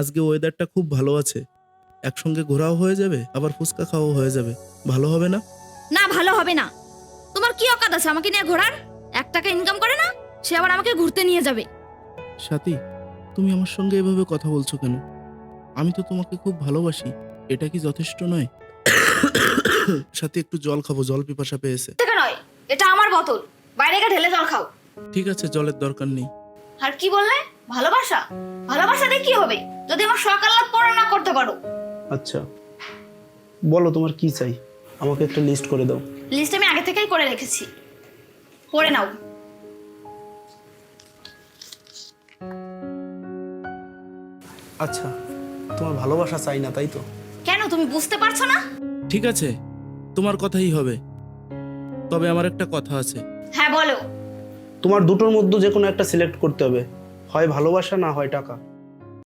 আজকে ওয়েদারটা খুব ভালো আছে। একসঙ্গে ঘোরাও হয়ে যাবে আবার ফুচকা খাওয়াও হয়ে যাবে। ভালো হবে না? না ভালো হবে না। তোমার কি অকাত আছে আমাকে নিয়ে ঘোরার? এক টাকা ইনকাম করে না? সে আবার আমাকে ঘুরতে নিয়ে যাবে। সাথী তুমি আমার সঙ্গে এভাবে কথা বলছো কেন? আমি তো তোমাকে খুব ভালোবাসি। এটা কি যথেষ্ট নয়? সাথী একটু জল খাব জল পিপাসা পেয়েছে। থেকে নয় এটা আমার বোতল। বাইরে গিয়ে ঢেলে জল খাও। ঠিক আছে জলের দরকার নেই। আর কি বললে? ভালোবাসা? ভালোবাসা দিয়ে কি হবে? যদি আমার সকাল পড়া না করতে পারো। আচ্ছা বলো তোমার কি চাই? আমাকে একটা লিস্ট করে দাও। লিস্ট আমি আগে থেকেই করে রেখেছি। পড়ে নাও। আচ্ছা তোমার ভালোবাসা চাই না তাই তো? কেন তুমি বুঝতে পারছ না? ঠিক আছে তোমার কথাই হবে। তবে আমার একটা কথা আছে। হ্যাঁ বলো। তোমার দুটোর মধ্যে যে কোনো একটা সিলেক্ট করতে হবে। হয় ভালোবাসা না হয় টাকা?